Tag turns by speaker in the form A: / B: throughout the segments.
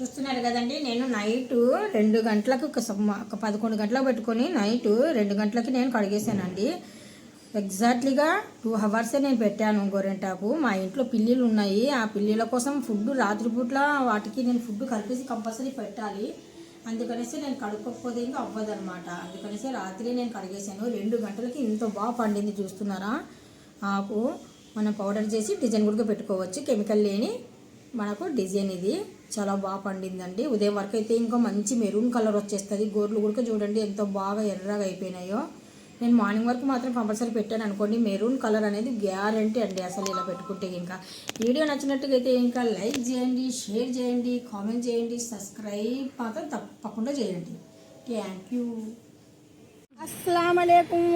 A: చూస్తున్నారు కదండి నేను నైట్ రెండు గంటలకు ఒక ఒక పదకొండు గంటలకు పెట్టుకొని నైట్ రెండు గంటలకి నేను కడిగేసానండి ఎగ్జాక్ట్లీగా టూ అవర్సే నేను పెట్టాను గోరెంటాకు మా ఇంట్లో పిల్లీలు ఉన్నాయి. ఆ పిల్లిల కోసం ఫుడ్ రాత్రిపూట్ల వాటికి నేను ఫుడ్ కలిపేసి కంపల్సరీ పెట్టాలి. అందుకనేసి నేను కడుక్కోకపోతే ఇంకా అవ్వదు అనమాట అందుకనేసి రాత్రి నేను కడిగేసాను రెండు గంటలకి ఇంత బాగా పండింది చూస్తున్నారా? ఆకు మనం పౌడర్ చేసి డిజైన్ కూడా పెట్టుకోవచ్చు. కెమికల్ లేని మనకు డిజైన్ ఇది. చాలా బాగా పండిందండి. ఉదయం వరకు అయితే ఇంకా మంచి మెరూన్ కలర్ వచ్చేస్తుంది. గోర్లు కూడా చూడండి ఎంతో బాగా ఎర్రగా అయిపోయినాయో. నేను మార్నింగ్ వరకు మాత్రం కంపల్సరీ పెట్టాను అనుకోండి. మెరూన్ కలర్ అనేది గ్యారంటీ అండి అసలు ఇలా పెట్టుకుంటే ఇంకా. వీడియో నచ్చినట్టుగా అయితే ఇంకా లైక్ చేయండి షేర్ చేయండి కామెంట్ చేయండి సబ్స్క్రైబ్ మాత్రం తప్పకుండా చేయండి. Thank you.
B: అస్సలం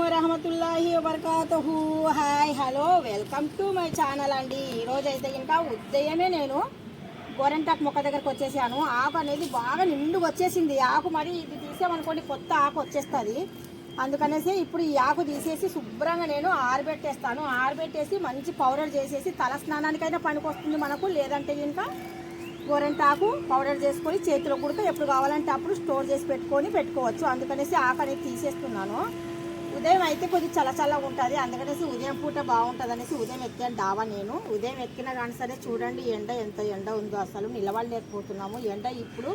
B: వరహమతుల్లాహి వబర్కాతుహు. Hi hello welcome to my channel అండి. ఈరోజు అయితే ఇంకా ఉదయమే నేను గోరెంటాకు మొక్క దగ్గరకు వచ్చేసాను. ఆకు అనేది బాగా నిండుగా వచ్చేసింది. ఆకు మరి ఇది తీసామనుకోండి కొత్త ఆకు వచ్చేస్తుంది. అందుకనేసి ఇప్పుడు ఈ ఆకు తీసేసి శుభ్రంగా నేను ఆరబెట్టేస్తాను. ఆరబెట్టేసి మంచి పౌడర్ చేసేసి తల స్నానానికైనా పనికొస్తుంది మనకు. లేదంటే ఇంకా గోరెంటాకు పౌడర్ చేసుకొని చేతిలో కుడితే. ఎప్పుడు కావాలంటే అప్పుడు స్టోర్ చేసి పెట్టుకొని పెట్టుకోవచ్చు. అందుకనేసి ఆకు అనేది తీసేస్తున్నాను. ఉదయం అయితే కొద్దిగా చల్లచల్లగా ఉంటుంది. అందుకనేసి ఉదయం పూట బాగుంటుంది అనేసి ఉదయం ఎక్కాను డావా నేను. ఉదయం ఎక్కిన కానీ సరే చూడండి ఎండ ఎంత ఎండ ఉందో. అసలు నిలబడలేకపోతున్నాము. ఎండ ఇప్పుడు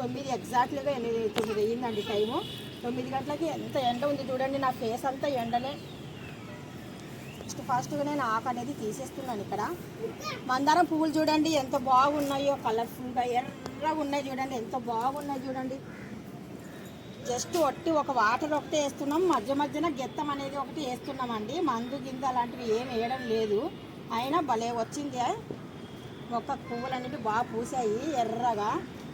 B: తొమ్మిది ఎగ్జాక్ట్లీగా ఎనిమిది తొమ్మిది అయ్యిందండి టైము. తొమ్మిది గంటలకి ఎంత ఎండ ఉంది చూడండి. నా ఫేస్ అంతా ఎండలే. ఫస్ట్ ఫస్ట్ నేను ఆకు అనేది తీసేస్తున్నాను ఇక్కడ. మందారం పువ్వులు చూడండి ఎంత బాగున్నాయో కలర్ఫుల్గా ఎర్రగా ఉన్నాయి చూడండి ఎంత బాగున్నాయి చూడండి. జస్ట్ ఒట్టి ఒక వాటర్ ఒకటే వేస్తున్నాం. మధ్య మధ్యన గెత్తం అనేది ఒకటి వేస్తున్నామండి. మందు గింజ అలాంటివి ఏం వేయడం లేదు. అయినా భలే వచ్చింది. ఒక పువ్వులు అనేవి బాగా పూసాయి ఎర్రగా.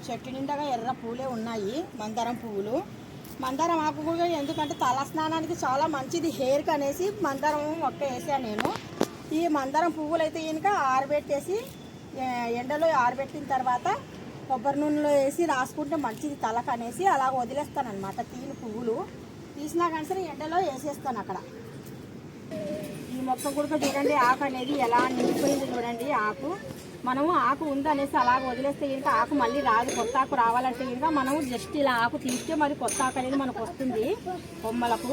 B: చెట్టు నిండగా ఎర్ర పూలే ఉన్నాయి మందారం పువ్వులు. మందారం ఆకు కూడా ఎందుకంటే తల స్నానానికి చాలా మంచిది. హెయిర్కి అనేసి మందారం మొక్క వేసాను నేను. ఈ మందారం పువ్వులు అయితే కనుక ఆరబెట్టేసి ఎండలో ఆరబెట్టిన తర్వాత కొబ్బరి నూనెలో వేసి రాసుకుంటే మంచిది. తలకు అనేసి అలా వదిలేస్తాను అనమాట తీని పువ్వులు. తీసినా కానీ సరే ఎండలో వేసేస్తాను అక్కడ. ఈ మొక్క కూడా చూడండి ఆకు అనేది ఎలా నిండిపోయింది చూడండి ఆకు. మనము ఆకు ఉందనేసి అలాగ వదిలేస్తే ఇంకా ఆకు మళ్ళీ రాదు కొత్త ఆకు రావాలంటే ఇంకా మనం జస్ట్ ఇలా ఆకు తీస్తే మరి కొత్త ఆకు అనేది మనకు వస్తుంది బొమ్మలకు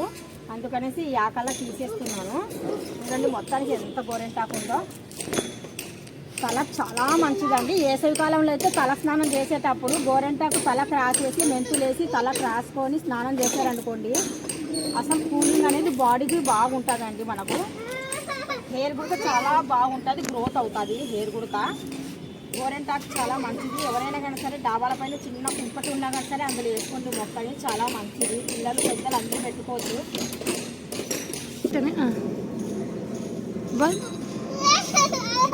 B: అందుకనేసి ఈ ఆకల్లా తీసేస్తున్నాను ఎందుకంటే మొత్తానికి ఎంత గోరెంటాకు ఉందో. తల చాలా మంచిదండి. వేసవి కాలంలో అయితే తల స్నానం చేసేటప్పుడు గోరెంటాకు తల క్రాస్ చేసి మెంతులేసి తల క్రాసుకొని స్నానం చేశారనుకోండి అసలు కూలింగ్ అనేది బాడీకి బాగుంటుందండి మనకు. హెయిర్ గుడక చాలా బాగుంటుంది గ్రోత్ అవుతుంది హెయిర్ గుడక. గోరెంటాకు చాలా మంచిది. ఎవరైనా కానీ సరే డాబాల పైన చిన్న కుంపటి ఉన్నా కానీ సరే అందులో వేసుకుంటూ మొక్కని చాలా మంచిది. పిల్లలు పెద్దలు అందరూ పెట్టుకోవచ్చు.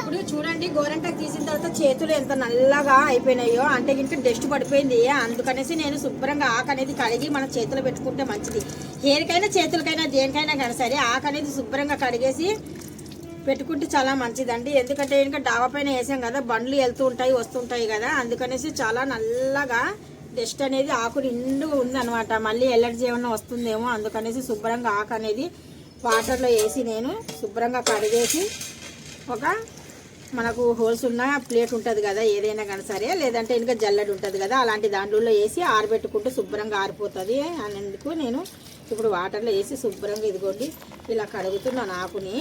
B: ఇప్పుడు చూడండి గోరంటాకు తీసిన తర్వాత చేతులు ఎంత నల్లగా అయిపోయినాయో అంటే ఇంక డస్ట్ పడిపోయింది. అందుకనేసి నేను శుభ్రంగా ఆకు అనేది కడిగి మన చేతిలో పెట్టుకుంటే మంచిది. హెయిర్కైనా చేతులకైనా దేనికైనా కానీ సరే ఆకు అనేది శుభ్రంగా కడిగేసి పెట్టుకుంటే చాలా మంచిదండి. ఎందుకంటే ఇంకా డాబా పైన వేసాం కదా బండ్లు వెళ్తూ ఉంటాయి వస్తుంటాయి కదా. అందుకనేసి చాలా నల్లగా డస్ట్ అనేది ఆకు నిండుగా ఉందనమాట మళ్ళీ ఎలర్జీ ఏమన్నా వస్తుందేమో అందుకనేసి శుభ్రంగా ఆకు అనేది వాటర్లో వేసి నేను శుభ్రంగా కడిగేసి ఒక మనకు హోల్స్ ఉన్న ప్లేట్ ఉంటుంది కదా ఏదైనా కానీ సరే. లేదంటే ఇంకా జల్లడి ఉంటుంది కదా అలాంటి దాంట్లో వేసి ఆరబెట్టుకుంటే శుభ్రంగా ఆరిపోతుంది అనేందుకు నేను ఇప్పుడు వాటర్లో వేసి శుభ్రంగా ఇదిగోండి ఇలా కడుగుతున్నాను ఆకుని.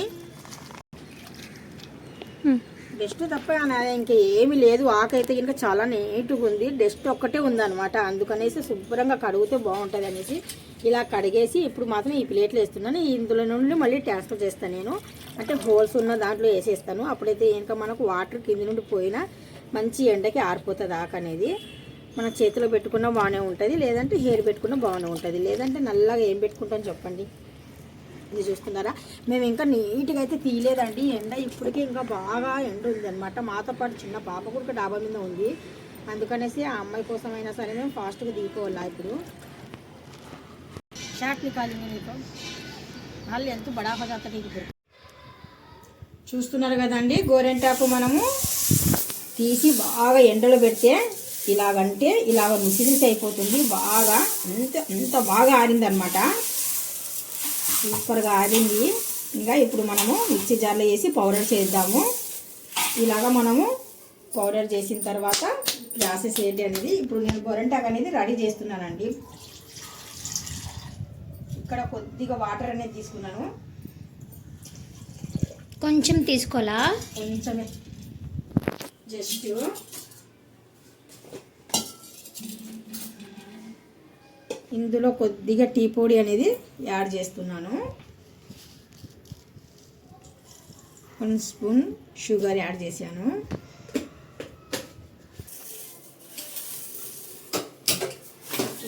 B: డస్ట్ తప్ప నా- ఇంకా ఏమీ లేదు. ఆకైతే కనుక చాలా నీట్గా ఉంది. డస్ట్ ఒక్కటే ఉందన్నమాట. అందుకనేసి శుభ్రంగా కడిగితే బాగుంటుంది అనేసి ఇలా కడిగేసి ఇప్పుడు మాత్రం ఈ ప్లేట్లు వేస్తున్నాను. ఇందులో నుండి మళ్ళీ ట్రాన్స్ఫర్ చేస్తాను నేను. అంటే హోల్స్ ఉన్న దాంట్లో వేసేస్తాను. అప్పుడైతే ఇంకా మనకు వాటర్ కింద నుండి పోయినా మంచి ఎండకి ఆరిపోతుంది ఆక అనేది. మన చేతిలో పెట్టుకున్నా బాగానే ఉంటుంది. లేదంటే హెయిర్ పెట్టుకున్నా బాగానే ఉంటుంది. లేదంటే నల్లగా ఏం పెట్టుకుంటాం చెప్పండి. ఇది చూస్తున్నారా? మేము ఇంకా నీట్గా అయితే తీయలేదండి. ఎండ ఇప్పటికే ఇంకా బాగా ఎండ ఉంది అనమాట మాతో పాటు చిన్న పాప కూడా డాబా మీద ఉంది. అందుకనేసి ఆ అమ్మాయి కోసం అయినా సరే మేము ఫాస్ట్గా దిగిపోవాలా ఇప్పుడు. షార్ట్ నికాలింది నీకు వాళ్ళు ఎంత బడా చూస్తున్నారు కదండి గోరెంటాకు మనము తీసి బాగా ఎండలో పెడితే ఇలాగంటే ఇలాగ ముసిరిసి అయిపోతుంది. బాగా అంత అంత బాగా ఆరిందనమాట సూపర్గా ఆరింది. ఇంకా ఇప్పుడు మనము మిక్సీ జార్లో వేసి పౌడర్ చేద్దాము. ఇలాగ మనము పౌడర్ చేసిన తర్వాత ప్రాసెస్ ఏంటి అనేది ఇప్పుడు నేను గొరంటాకు అనేది రెడీ చేస్తున్నానండి. ఇక్కడ కొద్దిగా వాటర్ అనేది తీసుకున్నాను.
C: కొంచెం తీసుకోవాలా?
B: కొంచెమే. జస్ట్ ఇందులో కొద్దిగా టీ పొడి అనేది యాడ్ చేస్తున్నాను. వన్ స్పూన్ షుగర్ యాడ్ చేశాను.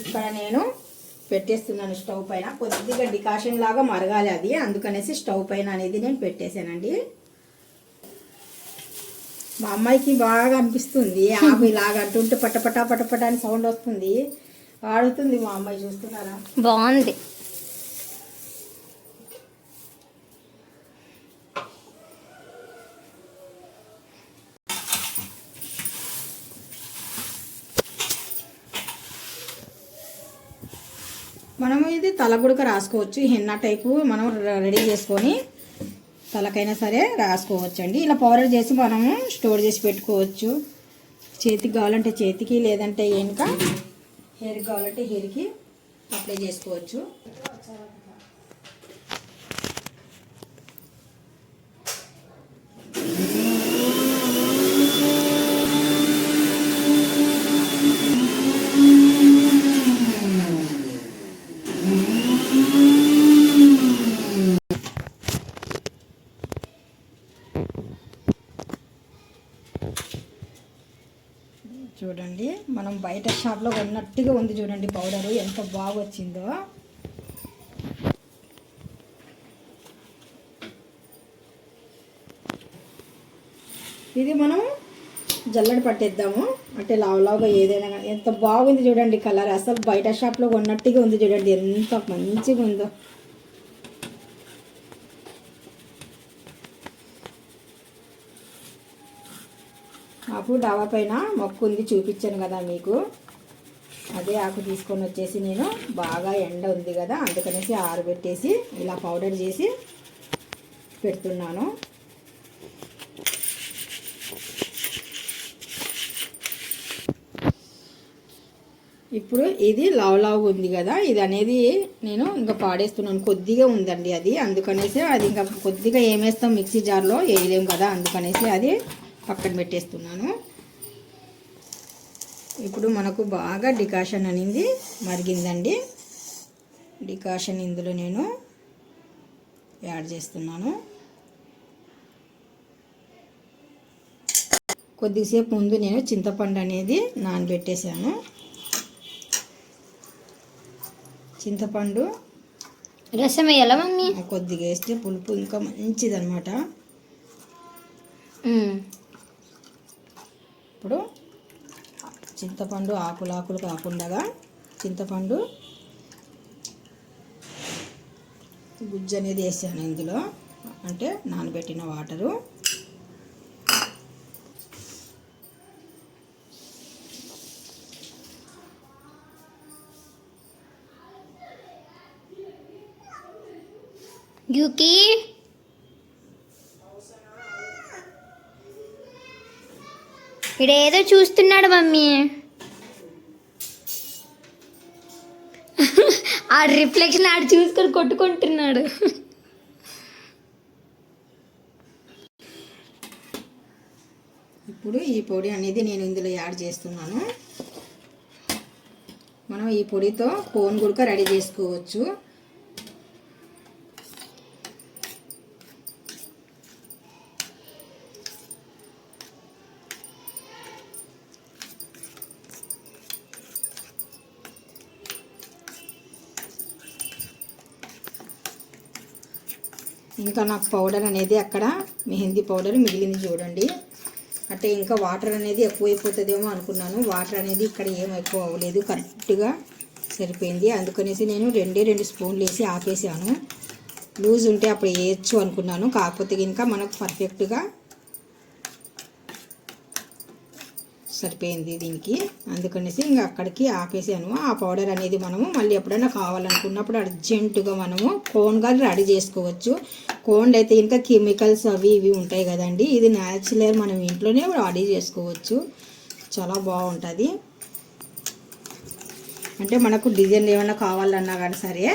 B: ఇక్కడ నేను పెట్టేస్తున్నాను స్టవ్ పైన. కొద్దిగా డికాషన్ లాగా మరగాలి అది. అందుకనేసి స్టవ్ పైన అనేది నేను పెట్టేశానండి. మా అమ్మాయికి బాగా అనిపిస్తుంది. ఆమె ఇలాగ అంటుంటే పటపటా పటపట అని సౌండ్ వస్తుంది. ఆడుతుంది మా అమ్మాయి చూస్తున్నారా?
C: బాగుంది.
B: మనము ఇది తల గుడక రాసుకోవచ్చు. హెన్నా టైపు మనం రెడీ చేసుకొని తలకైనా సరే రాసుకోవచ్చు అండి ఇలా పౌడర్ చేసి మనము స్టోర్ చేసి పెట్టుకోవచ్చు. చేతికి కావాలంటే చేతికి లేదంటే వెనుక హెయిర్కి కావాలంటే హెయిర్కి అప్లై చేసుకోవచ్చు చూడండి మనం బయట షాప్లో కొన్నట్టుగా ఉంది చూడండి పౌడరు ఎంత బాగా వచ్చిందో ఇది మనం జల్లడి పట్టేద్దాము. అంటే లావు లావుగా ఏదైనా కానీ ఎంత బాగుంది చూడండి కలర్ అసలు బయట షాప్లో కొన్నట్టుగా ఉంది చూడండి. ఎంత మంచిగా ఉందో అప్పుడు డవా పైన మొక్కు ఉంది చూపించాను కదా మీకు. అదే ఆకు తీసుకొని వచ్చేసి నేను బాగా ఎండ ఉంది కదా అందుకనేసి ఆరబెట్టేసి ఇలా పౌడర్ చేసి పెడుతున్నాను. ఇప్పుడు ఇది లావ్ లావ్ ఉంది కదా ఇది అనేది నేను ఇంకా పాడేస్తున్నాను. కొద్దిగా ఉందండి అది అందుకనేసి అది ఇంకా కొద్దిగా ఏమేస్తాం మిక్సీ జార్లో వేయలేం కదా అందుకనేసి అది పక్కన పెట్టేస్తున్నాను. ఇప్పుడు మనకు బాగా డికాషన్ అనేది మరిగిందండి. డికాషన్ ఇందులో నేను యాడ్ చేస్తున్నాను. కొద్దిసేపు ముందు నేను చింతపండు అనేది నానబెట్టేశాను. చింతపండు
C: రసం వేయాలా మమ్మీ?
B: కొద్దిగా వేస్తే పులుపు ఇంకా మంచిదన్నమాట.
C: మ్మ్.
B: ఇప్పుడు చింతపండు ఆకులు ఆకులు కాకుండా చింతపండు గుజ్జు అనేది వేసాను ఇందులో. అంటే నానబెట్టిన వాటరు.
C: యూకి ఇడేదో చూస్తున్నాడు మమ్మీ. ఆ రిఫ్లెక్షన్ ఆడు చూసుకొని కొట్టుకుంటున్నాడు.
B: ఇప్పుడు ఈ పొడి అనేది నేను ఇందులో యాడ్ చేస్తున్నాను. మనం ఈ పొడితో కోన్ గుడక రెడీ చేసుకోవచ్చు. ఇంకా నాకు పౌడర్ అనేది అక్కడ మెహందీ పౌడర్ మిగిలింది చూడండి. అంటే ఇంకా వాటర్ అనేది ఎక్కువైపోతుందేమో అనుకున్నాను. వాటర్ అనేది ఇక్కడ ఏం ఎక్కువ అవ్వలేదు. కరెక్ట్గా సరిపోయింది. అందుకనేసి నేను రెండే రెండు స్పూన్లు వేసి ఆపేసాను లూజ్ ఉంటే అప్పుడు వేయచ్చు అనుకున్నాను. కాకపోతే ఇంకా మనకు పర్ఫెక్ట్గా సరిపోయింది దీనికి. అందుకనేసి ఇంకా అక్కడికి ఆపేసాను. ఆ పౌడర్ అనేది మనము మళ్ళీ ఎప్పుడైనా కావాలనుకున్నప్పుడు అర్జెంటుగా మనము కోన్గా రెడీ చేసుకోవచ్చు. కోన్లు అయితే ఇంకా కెమికల్స్ అవి ఇవి ఉంటాయి కదండి. ఇది న్యాచురల్ మనం ఇంట్లోనే రెడీ చేసుకోవచ్చు. చాలా బాగుంటుంది. అంటే మనకు డిజైన్ ఏమైనా కావాలన్నా కానీ సరే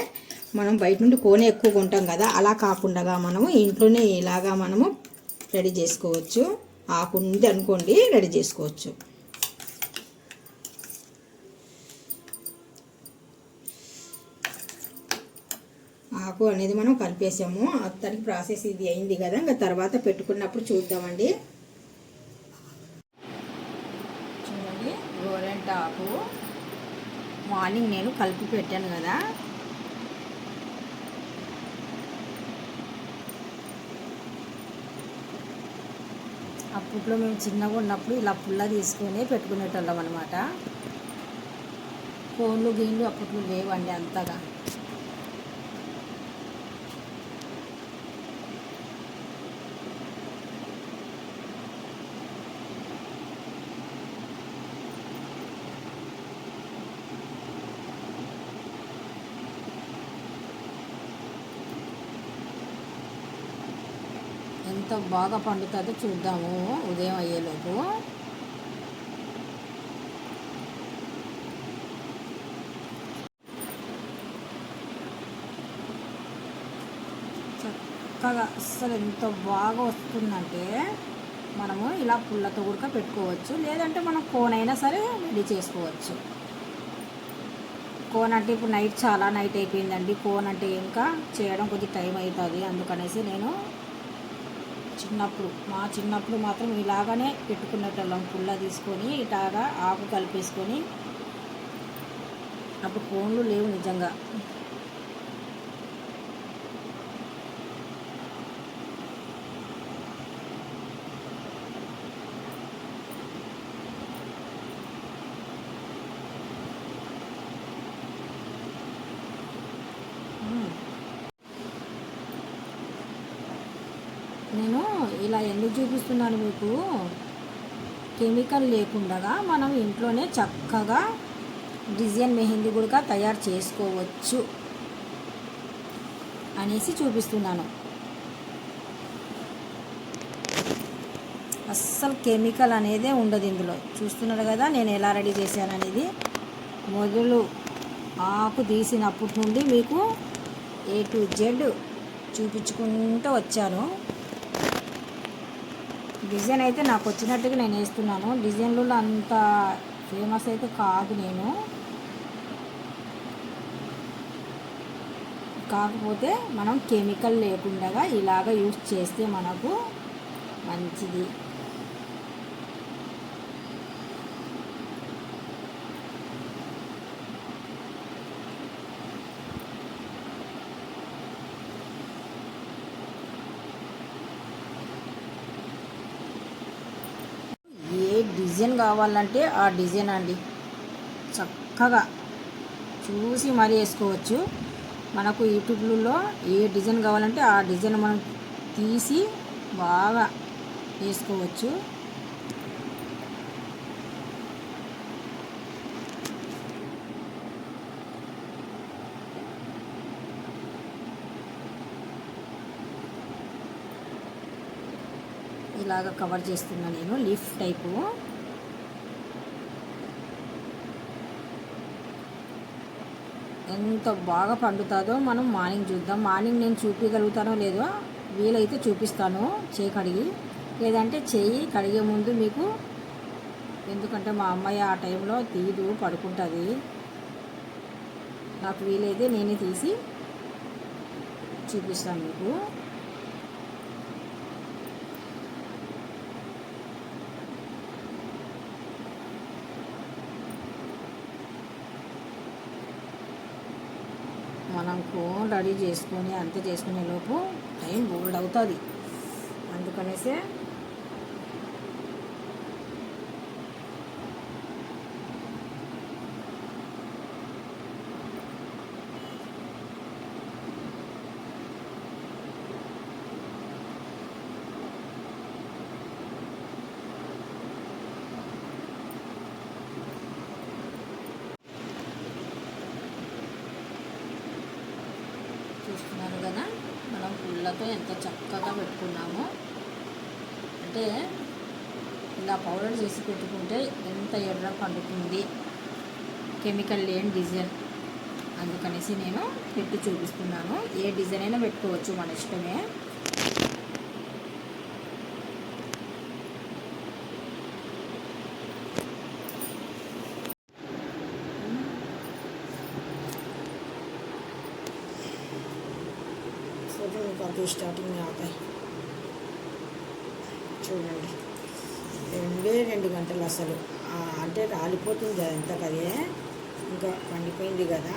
B: మనం బయట నుండి కోనే ఎక్కువ కొంటాం కదా. అలా కాకుండా మనము ఇంట్లోనే ఇలాగా మనము రెడీ చేసుకోవచ్చు. ఆకుంది అనుకోండి రెడీ చేసుకోవచ్చు. ఆకు అనేది మనం కలిపేసాము. అతనికి ప్రాసెస్ ఇది అయింది కదా ఇంకా తర్వాత పెట్టుకున్నప్పుడు చూద్దామండి. చూడండి గోరెంట ఆకు. మార్నింగ్ నేను కలిపి పెట్టాను కదా. అప్పట్లో మేము చిన్నగా ఉన్నప్పుడు ఇలా పుల్ల తీసుకొని పెట్టుకునేటోళ్ళం అనమాట ఫోన్లు గీన్లు అప్పట్లో లేవండి అంతగా. ఎంత బాగా పండుతుందో చూద్దాము. ఉదయం అయ్యేలోపు. చక్కగా అస్సలు ఎంత బాగా వస్తుందంటే మనము ఇలా పుల్లతో కూడా పెట్టుకోవచ్చు. లేదంటే మనం కోనైనా అయినా సరే రెడీ చేసుకోవచ్చు. కోన్ అంటే ఇప్పుడు నైట్ చాలా నైట్ అయిపోయిందండి. కోన్ అంటే ఇంకా చేయడం కొద్దిగా టైం అవుతుంది. అందుకనేసి నేను చిన్నప్పుడు మా చిన్నప్పుడు మాత్రం ఇలాగనే పెట్టుకునేటోళ్ళం. పుల్ల తీసుకొని ఇలాగా ఆకు కలిపేసుకొని. అప్పుడు ఫోన్లు లేవు నిజంగా మ్మ్. నేను ఇలా ఎందుకు చూపిస్తున్నాను మీకు? కెమికల్ లేకుండా మనం ఇంట్లోనే చక్కగా డిజైన్ మెహందీ కూడా తయారు చేసుకోవచ్చు అనేసి చూపిస్తున్నాను. అస్సలు కెమికల్ అనేదే ఉండదు ఇందులో. చూస్తున్నారు కదా నేను ఎలా రెడీ చేశాను అనేది. మొదలు ఆకు తీసినప్పటి నుండి మీకు ఏ టు జెడ్ చూపించుకుంటూ వచ్చాను. డిజైన్ అయితే నాకు వచ్చినట్టుగా నేను వేస్తున్నాను. డిజైన్లు అంత ఫేమస్ అయితే కాదు నేను. కాకపోతే మనం కెమికల్ లేకుండా ఇలాగ యూస్ చేస్తే మనకు మంచిది ఏ డిజైన్ కావాలంటే ఆ డిజైన్ అండి. చక్కగా చూసి మరీ వేసుకోవచ్చు. మనకు యూట్యూబ్లో ఏ డిజైన్ కావాలంటే ఆ డిజైన్ మనం తీసి బాగా వేసుకోవచ్చు. ఇలాగ కవర్ చేస్తున్నా నేను లీఫ్ టైపు. ఎంత బాగా పండుతుందో మనం మార్నింగ్ చూద్దాం. మార్నింగ్ నేను చూపించగలుగుతానో లేదో వీలైతే చూపిస్తాను చేయి కడిగి. లేదంటే చేయి కడిగే ముందు మీకు ఎందుకంటే మా అమ్మాయి ఆ టైంలో తీదు పడుకుంటుంది. నాకు వీలైతే నేనే తీసి చూపిస్తాను మీకు. ఫోన్ రెడీ చేసుకొని అంత చేసుకునే లోపు టైం బోల్డ్ అవుతుంది. అందుకనేసే చూస్తున్నారు కదా పౌడర్లతో ఎంత చక్కగా పెట్టుకున్నాము. అంటే ఇలా పౌడర్ చేసి పెట్టుకుంటే ఎంత ఎర్ర పండుతుంది. కెమికల్ లేని డిజైన్ అందుకనేసి నేను పెట్టి చూపిస్తున్నాను. ఏ డిజైన్ అయినా పెట్టుకోవచ్చు మన ఇష్టమే.
D: ఫోటో కాదు స్టార్టింగ్ ఆపాయి చూడండి. రెండే రెండు గంటలు అసలు. అంటే రాలిపోతుంది అదంతా కదే ఇంకా పండిపోయింది కదా.